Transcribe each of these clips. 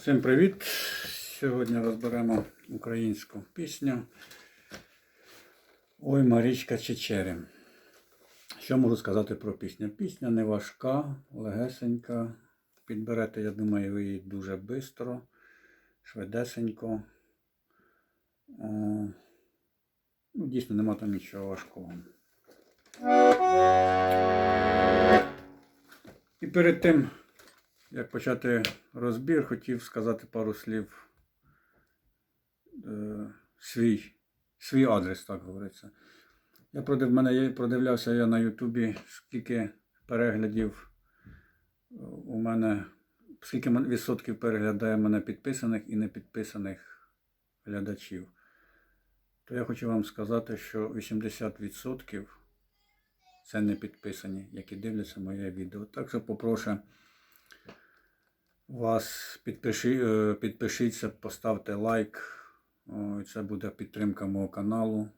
Всім привіт! Сьогодні розберемо українську пісню Ой, Марічка Чечері. Що можу сказати про пісню? Пісня не важка, легесенька. Підберете, я думаю, ви її дуже швидко, швидесенько. Ну, дійсно, нема там нічого важкого. І перед тим, як почати розбір, хотів сказати пару слів е, свій, свій адрес, так говориться. Я продив, мене продивлявся я на Ютубі, скільки переглядів е, у мене, скільки відсотків переглядає мене підписаних і непідписаних глядачів. То я хочу вам сказати, що 80% це не підписані, які дивляться моє відео. Так що попрошу вас підпиши, е, підпишіться, поставте лайк. Це буде підтримка мого каналу.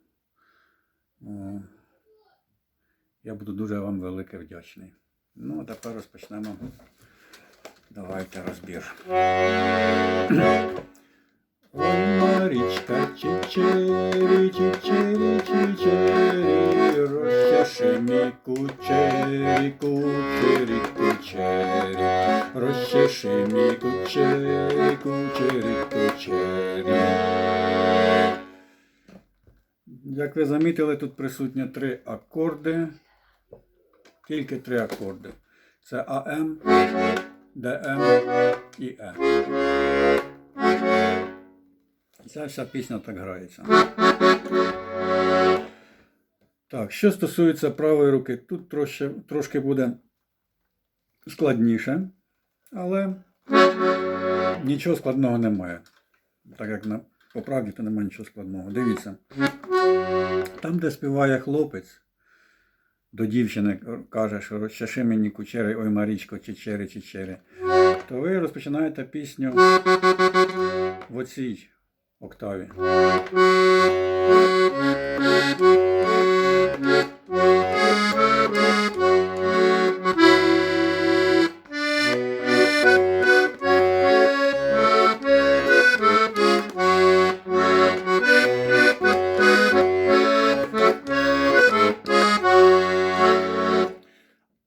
Я буду дуже вам велике вдячний. Ну, а тепер розпочнемо. Давайте розбір. Марічка, чечері, чечері, чечері, розчеши мій кучері, кучері, кучері. Як ви замітили, тут присутні три акорди. Тільки три акорди. Це АМ, ДМ і Е. Ця вся пісня так грається. Так, що стосується правої руки, тут трошки, трошки буде складніше, але нічого складного немає. Так як на, по правді, то немає нічого складного. Дивіться. Там, де співає хлопець, до дівчини каже, що розчеши мені кучери, ой Марічко, чечери, чечери, то ви розпочинаєте пісню в оцій октаві.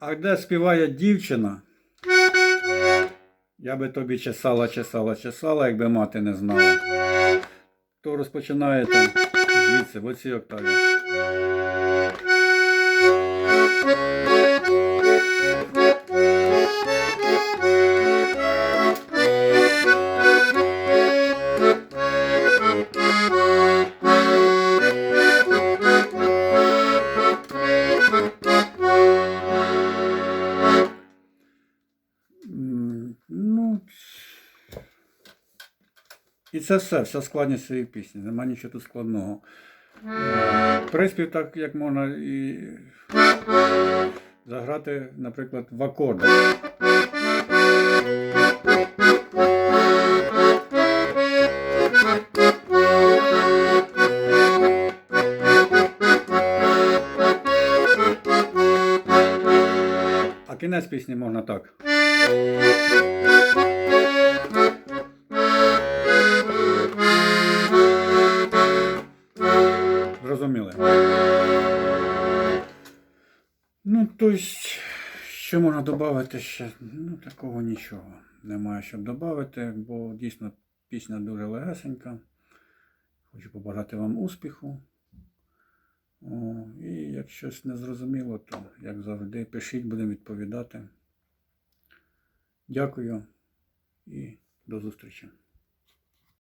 А де співає дівчина, я би тобі чесала, чесала, чесала, якби мати не знала. То розпочинаєте звідси, в оцій октаві. І це все, вся складність цієї пісні. Нема нічого тут складного. Приспів так, як можна і заграти, наприклад, в акордах. А кінець пісні можна так. Зрозуміли. Ну, тобто, що можна додати ще? Ну, такого нічого. Немає що додати, бо дійсно пісня дуже легесенька. Хочу побажати вам успіху. О, і як щось не зрозуміло, то, як завжди, пишіть, будемо відповідати. Дякую і до зустрічі.